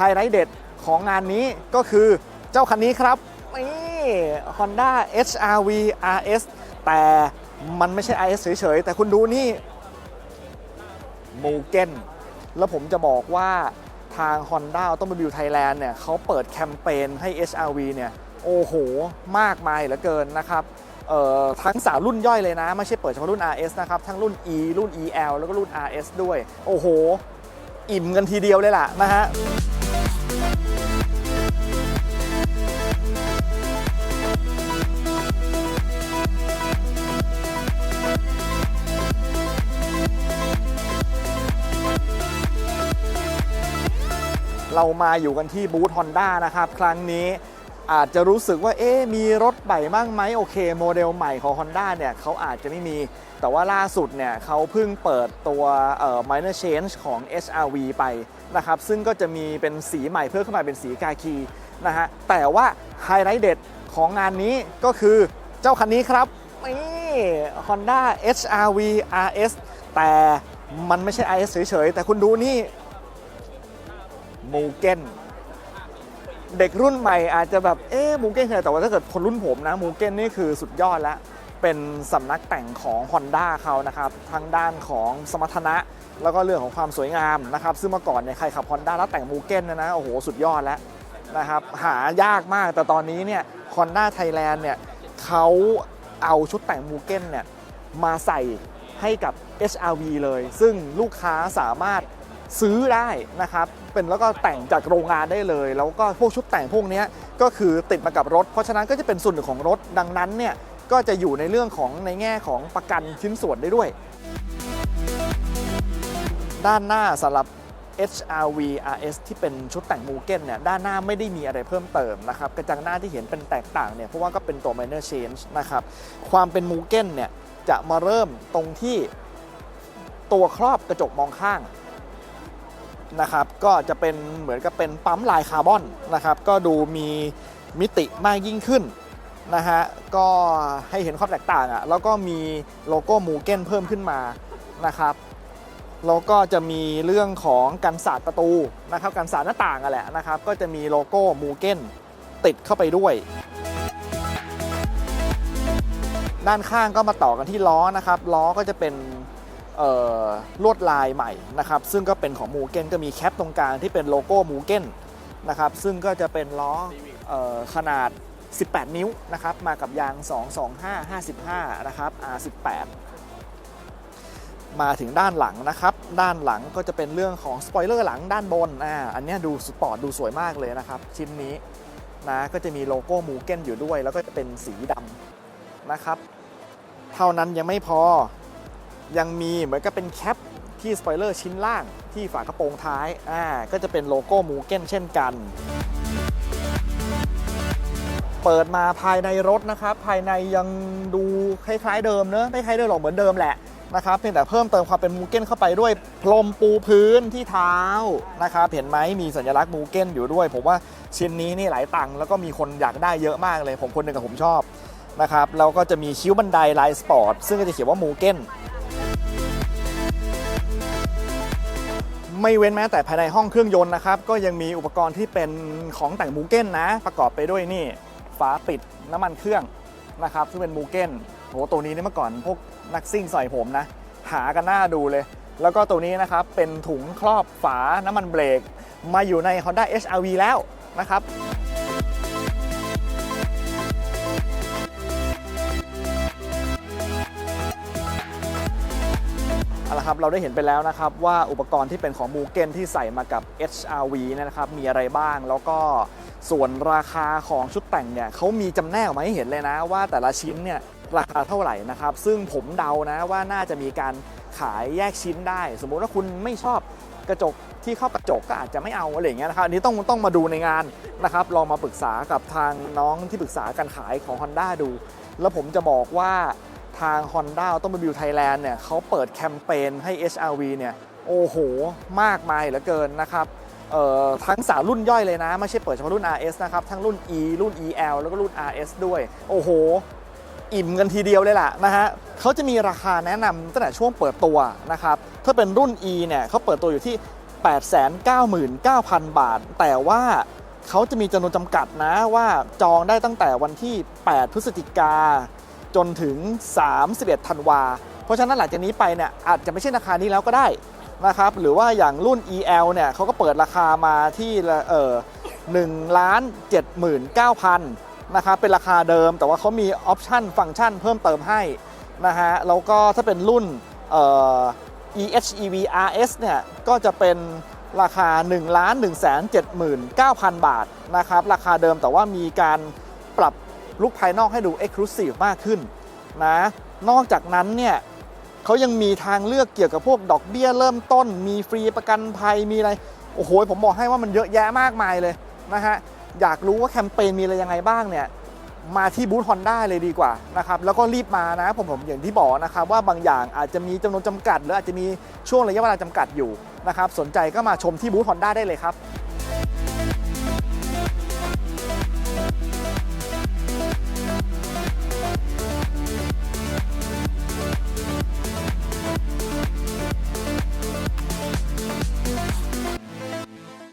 ไฮไลท์เด็ดของงานนี้ก็คือเจ้าคันนี้ครับนี่ Honda HRV RS แต่มันไม่ใช่ RS เฉยๆ แต่คุณดูนี่มูเกนแล้วผมจะบอกว่าทาง Honda Automobile Thailand เนี่ยเขาเปิดแคมเปญให้ HRV เนี่ยโอ้โห มากมายเหลือเกินนะครับทั้งสามรุ่นย่อยเลยนะ ไม่ใช่เปิดเฉพาะรุ่น RS นะครับ ทั้งรุ่น E รุ่น EL แล้วก็รุ่น RS ด้วย โอ้โห อิ่มกันทีเดียวเลยล่ะนะฮะ เรามาอยู่กันที่บูธ Honda นะครับ ครั้งนี้อาจจะรู้สึกว่าเอ๊มีรถใหม่บ้างไหมโอเค โมเดลใหม่ของ Honda เนี่ยเขาอาจจะไม่มี แต่ว่าล่าสุดเนี่ยเขาเพิ่งเปิดตัวเอ่อ minor change ของ HRV ไปนะครับ ซึ่งก็จะมีเป็นสีใหม่เพิ่มขึ้นมาเป็นสีกากีนะฮะ แต่ว่าไฮไลท์เด็ดของงานนี้ก็คือเจ้าคันนี้ครับ นี่ Honda HRV RS แต่มันไม่ใช่ RS เฉยๆ แต่คุณดูนี่ มูเก้นเด็กรุ่นใหม่อาจจะแบบเอ๊ะมูเก้นคืออะไรแต่ว่าถ้าเกิดคนรุ่นผมนะมูเก้นนี่คือสุดยอดแล้ว เป็นสำนักแต่งของ Honda เขานะครับทั้งด้านของสมรรถนะ แล้วก็เรื่องของความสวยงามนะครับ ซึ่งเมื่อก่อนเนี่ยใครขับ Honda แล้วแต่งมูเก้นเนยนะโอ้โหสุดยอดแล้วนะครับหายากมากแต่ตอนนี้เนี่ย Honda Thailand เนี่ยเขาเอาชุดแต่งมูเก้นเนี่ยมาใส่ให้กับ HRV เลย ซึ่งลูกค้าสามารถ ซื้อได้นะครับเป็นแล้วก็แต่งจากโรงงานได้เลย แล้วก็พวกชุดแต่งพวกนี้ก็คือติดมากับรถ เพราะฉะนั้นก็จะเป็นส่วนหนึ่งของรถดังนั้นเนี่ยก็จะอยู่ในเรื่องของในแง่ของประกันชิ้นส่วนได้ด้วย ด้านหน้าสำหรับ HRV RS ที่เป็นชุดแต่งมูเก้นเนี่ยด้านหน้าไม่ได้มีอะไรเพิ่มเติมนะครับกระจังหน้าที่เห็นเป็นแตกต่างเนี่ยเพราะว่าก็เป็นตัว minor change นะครับความเป็นมูเก้นเนี่ยจะมาเริ่มตรงที่ตัวครอบกระจกมองข้าง นะครับก็จะเป็นเหมือนกับเป็นปั๊มลายคาร์บอนนะครับก็ดูมีมิติมากยิ่งขึ้นนะฮะก็ให้เห็นความแตกต่างอะ่ะแล้วก็มีโลโก้มูเก้นเพิ่มขึ้นมานะครับแล้วก็จะมีเรื่องของกันสาดประตูนะครับกันสาดหน้าต่างอะแหละนะครับก็จะมีโลโก้มูเก้นติดเข้าไปด้วย ด้านข้างก็มาต่อกันที่ล้อนะครับล้อก็จะเป็น ลวดลายใหม่นะครับซึ่งก็เป็นของมูเก้นก็มีแคปตรงกลางที่เป็นโลโก้มูเก้นนะครับซึ่งก็จะเป็นล้อขนาด 18 นิ้วนะครับมากับยาง 225 55 นะครับ R18 มาถึงด้านหลังนะครับ ด้านหลังก็จะเป็นเรื่องของสปอยเลอร์หลังด้านบนอ่าอันนี้ดูสปอร์ตดูสวยมากเลยนะครับ ชิ้นนี้นะก็จะมีโลโก้มูเก้นอยู่ด้วย แล้วก็จะเป็นสีดำนะครับ เท่านั้นยังไม่พอ ยังมีเหมือนกับเป็นแคปที่สปอยเลอร์ชิ้นล่างที่ฝากระโปรงท้ายอ่าก็จะเป็นโลโก้มูเก้นเช่นกัน เปิดมาภายในรถนะครับ ภายในยังดูคล้ายๆเดิมเนอะไม่คล้ายเดิมหรอกเหมือนเดิมแหละนะครับเพียงแต่เพิ่มเติมความเป็นมูเก้นเข้าไปด้วยพรมปูพื้นที่เท้านะครับเห็นไหมมีสัญลักษณ์มูเก้นอยู่ด้วย ผมว่าชิ้นนี้นี่หลายตังค์แล้วก็มีคนอยากได้เยอะมากเลย ผมคนหนึ่งกับผมชอบนะครับแล้วก็จะมีคิ้วบันไดลายสปอร์ตซึ่งก็จะเขียนว่ามูเก้น ไม่เว้นแม้แต่ภายในห้องเครื่องยนต์นะครับ ก็ยังมีอุปกรณ์ที่เป็นของแต่งมูเก้นนะ ประกอบไปด้วยนี่ฝาปิดน้ำมันเครื่องนะครับซึ่งเป็นมูเก้นโหตัวนี้นี่เมื่อก่อนพวกนักซิ่งใส่ผมนะ หากันหน้าดูเลย แล้วก็ตัวนี้นะครับเป็นถุงครอบฝาน้ำมันเบรกมาอยู่ใน Honda HRV แล้วนะครับ เอาละครับเราได้เห็นไปแล้วนะครับว่าอุปกรณ์ที่เป็นของมูเกนที่ใส่มากับ HRV นยนะครับมีอะไรบ้างแล้วก็ส่วนราคาของชุดแต่งเนี่ยเขามีจำแนกออกมาให้เห็นเลยนะ ว่าแต่ละชิ้นเนี่ยราคาเท่าไหร่นะครับ ซึ่งผมเดานะว่าน่าจะมีการขายแยกชิ้นได้ สมมุติว่าคุณไม่ชอบกระจกที่เข้ากระจกก็อาจจะไม่เอาอะไรอย่างเงี้ยนะครับอันนี้ต้องต้องมาดูในงานนะครับ ลองมาปรึกษากับทางน้องที่ปรึกษาการขายของ Honda ดู แล้วผมจะบอกว่า ทาง Honda Automobile Thailand เนี่ยเขาเปิดแคมเปญให้ HRV เนี่ยโอ้โห มากมายเหลือเกินนะครับทั้ง 3 รุ่นย่อยเลยนะ ไม่ใช่เปิดเฉพาะรุ่น RS นะครับ ทั้งรุ่น E รุ่น EL แล้วก็รุ่น RS ด้วย โอ้โห อิ่มกันทีเดียวเลยล่ะนะฮะเขาจะมีราคาแนะนำตั้งแต่ช่วงเปิดตัวนะครับ ถ้าเป็นรุ่น E เนี่ยเขาเปิดตัวอยู่ที่ 899,000 บาท แต่ว่าเขาจะมีจำนวนจำกัดนะว่าจองได้ตั้งแต่วันที่ 8 พฤศจิกา จนถึง 31ธันวา เพราะฉะนั้นหลังจากนี้ไปเนี่ยอาจจะไม่ใช่ราคานี้แล้วก็ได้นะครับหรือว่าอย่างรุ่น EL เนี่ยเขาก็เปิดราคามาที่เออ1ล้าน79,000นะครับเป็นราคาเดิมแต่ว่าเขามีออปชันฟังก์ชันเพิ่มเติมให้นะฮะแล้วก็ถ้าเป็นรุ่นเอ่อ EHEV RS เนี่ยก็จะเป็นราคา1ล้าน1 7 9 0 0 0 บาทนะครับราคาเดิมแต่ว่ามีการปรับ ลุคภายนอกให้ดู Exclusive มากขึ้นนะนอกจากนั้นเนี่ยเขายังมีทางเลือกเกี่ยวกับพวกดอกเบี้ยเริ่มต้น มีฟรีประกันภัยมีอะไร โอ้โห ผมบอกให้ว่ามันเยอะแยะมากมายเลยนะฮะอยากรู้ว่าแคมเปญมีอะไรยังไงบ้างเนี่ยมาที่บูธฮอนด้าเลยดีกว่านะครับแล้วก็รีบมานะผมผมอย่างที่บอกนะครับว่าบางอย่างอาจจะมีจำนวนจำกัด หรืออาจจะมีช่วงระยะเวลาจำกัดอยู่นะครับสนใจก็มาชมที่บูธฮอนด้าได้เลยครับ